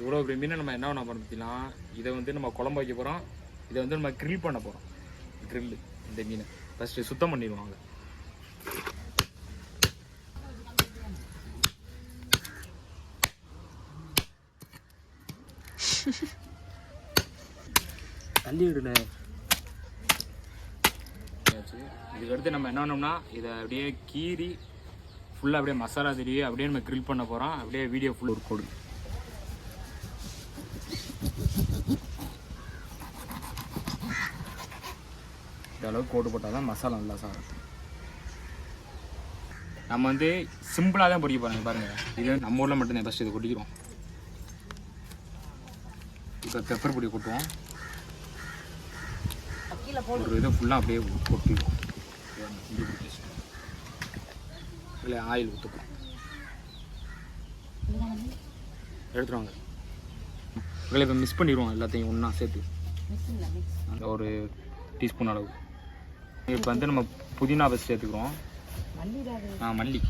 இவ்வளோ பெரிய மீனை நம்ம என்ன பண்ண போகிறோம் இதை வந்து நம்ம குழம்பு வைக்க போகிறோம் இதை வந்து நம்ம grill பண்ண போகிறோம் grill இந்த மீனை. ஃபஸ்ட்டு சுத்தம் பண்ணிடுவாங்க தள்ளி விடுல இதுக்கடுத்து நம்ம என்ன பண்ணோம்னா இதை அப்படியே கீறி ஃபுல்லாக அப்படியே மசாலா தெரிய அப்படியே நம்ம grill பண்ண போகிறோம் அப்படியே வீடியோ ஃபுல் ஒரு கோடு இந்த அளவுக்கு கோடு போட்டால் தான் மசாலா நல்லா சாரும் நம்ம வந்து சிம்பிளாக தான் பொடிக்க போகிறாங்க பாருங்கள் இது நம்ம ஊரில் மட்டும்தான் ஃபஸ்ட்டு இதை கொட்டிக்கிறோம். இப்போ பெப்பர் பொடி கொட்டுவோம். ஒரு இதை ஃபுல்லாக அப்படியே கொட்டிடுவோம். இல்லை ஆயில் ஊற்றுப்போம் எடுத்துருவாங்க இப்போ மிஸ் பண்ணிடுவோம் எல்லாத்தையும் ஒன்றா சேர்த்து. அந்த ஒரு டீஸ்பூன் அளவு. இப்போ வந்து நம்ம புதினா ஃபஸ்ட் சேர்த்துக்கிறோம். ஆ மல்லி.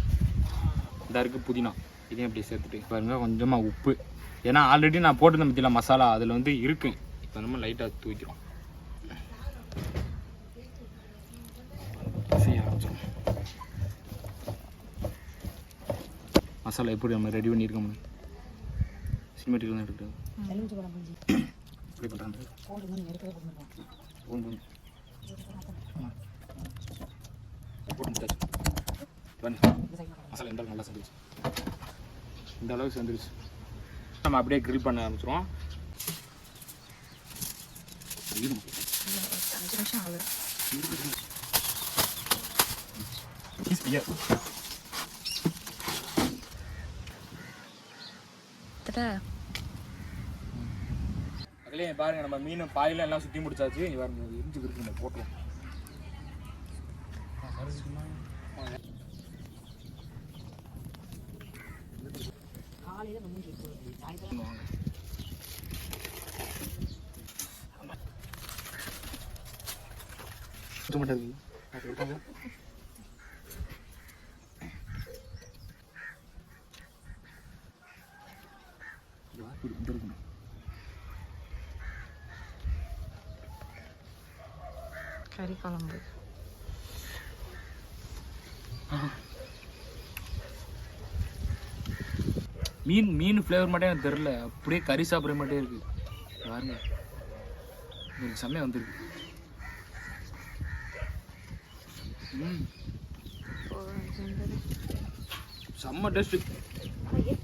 இந்த இருக்குது புதினா. இதையும் அப்படியே சேர்த்துட்டு பாருங்க கொஞ்சமாக உப்பு. ஏன்னா ஆல்ரெடி நான் போட்டிருந்தேன் பற்றியில் மசாலா அதில் வந்து இருக்கு. இப்போ நம்ம லைட்டாக தூக்கிறோம் செய்ய ஆரம்பிச்சிடும் மசாலா எப்படி நம்ம ரெடி பண்ணியிருக்கோம் சினிமேட்டிக் தான் மசாலா இந்த நல்லா செஞ்சிருச்சு. இந்த அளவுக்கு செஞ்சிருச்சு. நம்ம அப்படியே grill பண்ண ஆரம்பிச்சிருவோம். இருமா. Please, ஐயா. அதுலயே பாருங்க நம்ம மீன் பாயில எல்லாம் சுத்தி முடிச்சாச்சு. பாருங்க எரிஞ்சு இருக்கு போட்டுருவோம். வாங்க. சுத்த மாட்டாது அது விட்டாங்க. இது வா, இது இந்த இருக்குமா? கறி குழம்பு மீன் மீன் ஃப்ளேவர் மட்டும் எனக்கு தெரில அப்படியே கறி சாப்பிட்ற மட்டும் இருக்கு. பாருங்க. எனக்கு செம்மையாக வந்திருக்கு. ம். செம்ம டேஸ்ட்டு